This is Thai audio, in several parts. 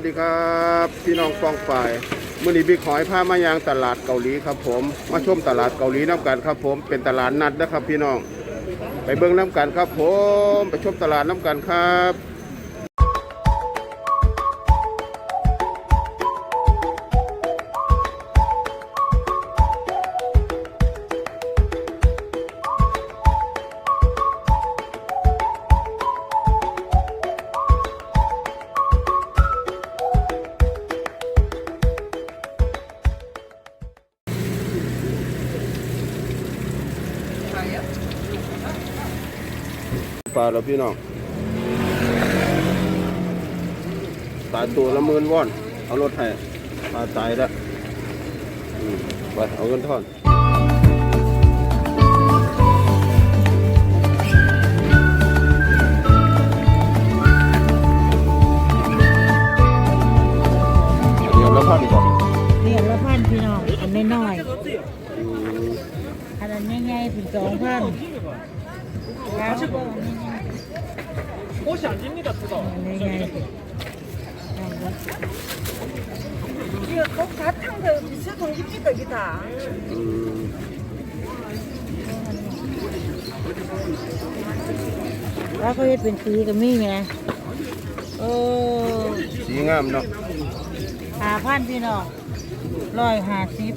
สดีครับพี่น้องฟองฝ่ายมื่อนี้บิ๊กหอยพามายางตลาดเกาหลีครับผมมาชมตลาดเกาหลีน้ำกันครับผมเป็นตลาดนัดนะครับพี่น้องไปเบิ้งน้ำกันครับผมไปชมตลาดน้ำกันครับ ปลาแล้วพี่น้องตายตัวละหมื่นวอน เอารถให้ปลาตายแล้วอืมไปเอาเงินทอนเดี๋ยวละพันก่อนเหรียญละพันพี่น้องอันน้อยอืมๆอันนั้นใหญ่ๆเป็นสองพัน แล้วก็ 옷이 안 집니다, 투자. อันใหญ่ๆเป็น 이거 다 탕들 비슷한 입니다 이게 다. อืม แล้วก็เฮ็ดเป็นสีก็มีไงเออ สีงามเนาะ หาพันพี่น้องร้อยห้าสิบ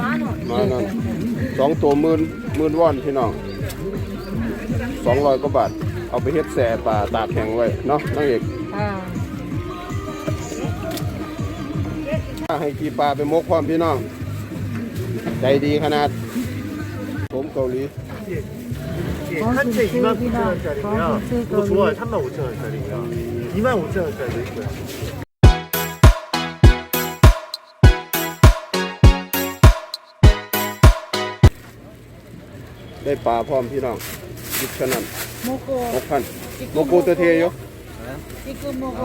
มานั่นสองตัวมื่นมื่นวอนพี่น้องสองร้อยกว่าบาท เอาไปเฮ็ดแส่ป่าตากแห้งไว้เนาะนางเอกให้กีปลาไปมกความพี่น้อง ใจดีขนาด ผมเกาหลีท่านสี่มากพี่น้องผู้ช่วยท่า他这า万五千二百零一，不错，他们五千二百零一，一万五千二百零一。 ได้ปลาพร้อมพี่น้องยิบขนาดโมโกหกพันโมโกตัวเทยกจิกุโมโก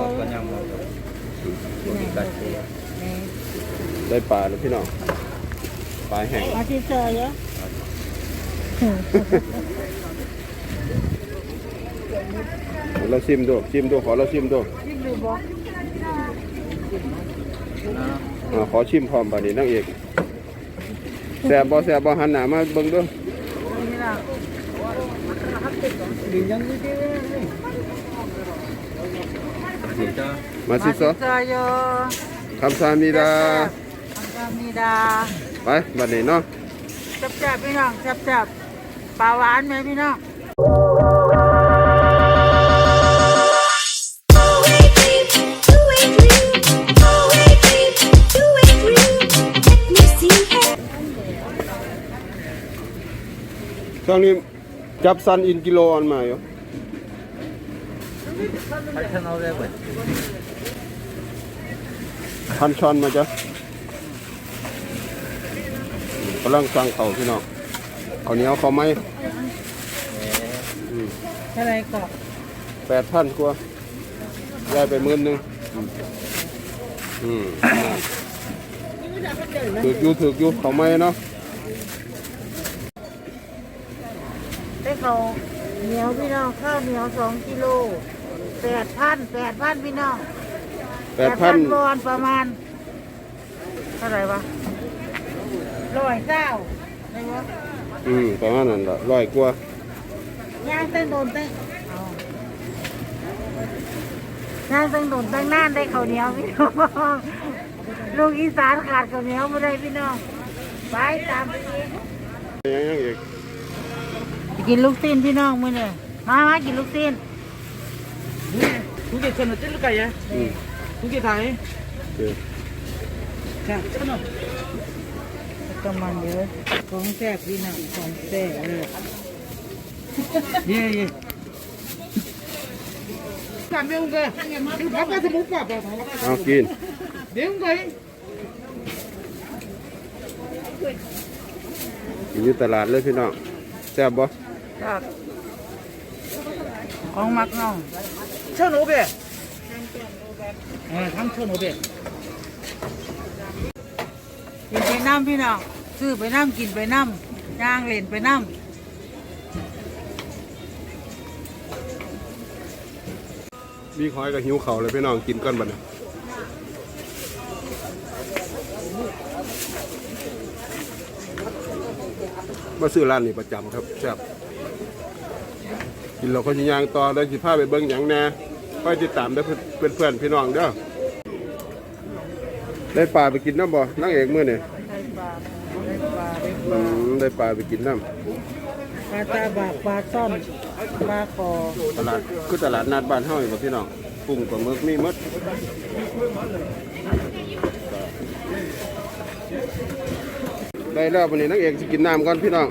ได้ปลาแล้วพี่น้องปลาแห้งอาทิเจอเยอะเราชิมดูชิมดูขอเราชิมดูขอชิมพร้อมบัดนี้นั่งเอกแสบบอแสบบอหันหนามาเบิ้งด้วยะ진짜มาสิซอเจอเยอะคำสามีดาทำกามีดาไปบัดนี้เนาะ จับๆพี่น้อง จับๆปลาหวานไหมพี่น้อง ช่วงนี้จับซันอินกิโลอันมาอยู่8,500 원. พันช้อนมาจ้ะกำลังสั่งเขาวพี่น้องเอาเหนียวเขาวไหมเท่าไรก็แปดพันกว่าได้ไปหมื่นหนึ่งอืมอืมถือกอยู่ถือกอยู่เขาไหมเนาะ ได้เขาเหนียวพี่น้องข้าวเหนียวสองกิโลแปดพันแปดพันพี่น้องแปดพันวอนประมาณเท่าไหร่วะร้อยเก้าได้ปะอืมประมาณนั้นละร้อยกว่าย่างตั้งโดนตั้งเอาย่างตั้งโดนตั้งนานได้ข้าวเหนียวพี่น้องลูกอีสานขาดข้าวเหนียวไม่ได้พี่น้องไปตามไปเองยังยังอีกไป กินลูกซีนพี่น้องมื้อนี่มามากินลูกซีน 두개 천 원 찔릴까요? อืม 두 개 다 해. โอเค 자, 천 원. กำมันเยอะของแซ่บพี่น้องของแซ่บเลย 예, 예. 안 매운 거야. 이거 바빠서 못 봐. 봐, 봐. เอากิน 매운 거야? กินอยู่ตลาดเลยพี่น้องแซ่บบ่ ครับของมักน้อง 1,500. 어, 3,500. กินไปน้ำพี่น้องซื้อไปน้ำกินไปน้ำย่างเล่นไปน้มีหอยกับหิวเขาวเลยพี่น้องกินก่อนบัดนี้มาซื้อร้านนี้ประจำครับแซ่บ กินเราก็สิย่างต่อได้สิพาไปเบิ่งหยังแหน่คอยติดตามได้อเพื่อนเพื่อนๆพี่น้องเด้อได้ปลาไปกินน้ำบ่นั่งเอกมื้อนี่ำได้ปลาได้ปลาได้ปอืลามได้ปลาไปกินน้ปลาตาบากปลาซ่อนปลาคอำตลาดคือตลาดนัดบ้านเฮานี่บ่พี่น้องกุ้งปลาหมึกมีหมดได้แล้ววันนี้นักเอกสิกินน้ำก่อนพี่น้อง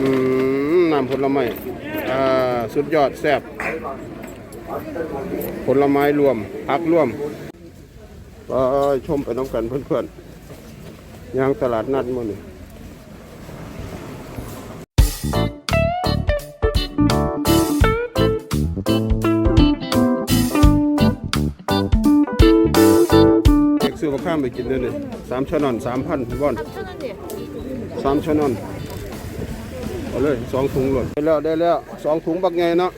อืม น้ำผลไม้อ่าสุดยอดแซ่บผลไม้รวมผักรวมไปชมไปน้องกันเพื่อนๆยางตลาดนัดมื้อนี้เด็กซื้อมาข้ามไปกินเลยนี่สามชะนอนสามพันวอนสามชะนอน เอาเลยสองถุงหล่นได้แล้วได้แล้วสองถุงบักไงเนาะ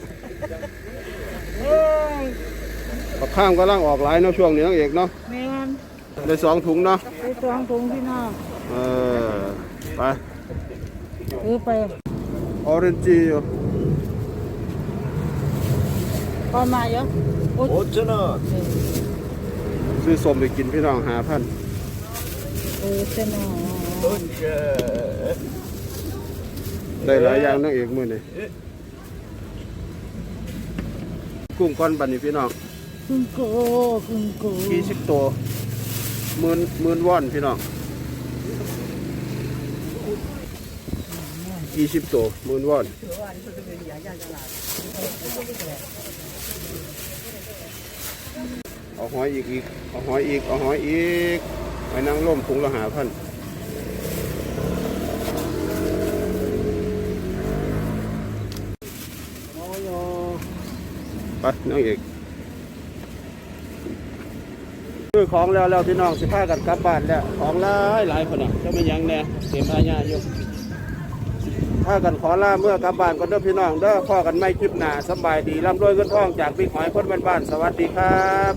บักข้ามก็ล่างออกหลายเนาะช่วงนี้น้องเอกเนาะแม่นได้สองถุงเนาะไปสองถุงพี่น้องเออไปซื้อไปออเรนจีอยู่พอมาเยอะโอ้ย5,000 원. ซื้อส้มไปกินพี่น้องหาพันเออเจ้าหนอ ได้หลายอย่างน้องเอกมื้อนี้กุ้งก้อนบันนี่พี่น้องคุณโกคุณโกกี่สิบตัวหมื่นหมื่นวอนพี่น้องกี่สิบตัวหมื่นวอนเอาหอยอีกอีกเอาหอยอีกเอาหอยอีกไปนั่งร่มถุงละหาพัน ไปน้องอีกซื้อของแล้วแล้วพี่น้องสิพากันกลับบ้านแล้วของหลายหลายคนอะจะไม่ยังแน่เต็มอาญาอยู่พากันขอลาเมื่อกลับบ้านก็เด้อพี่น้องเด้อพ่อกันไม่คลิปหน้าสบายดีร่ำรวยเงินทองจากพี่หอยคนบ้านๆสวัสดีครับ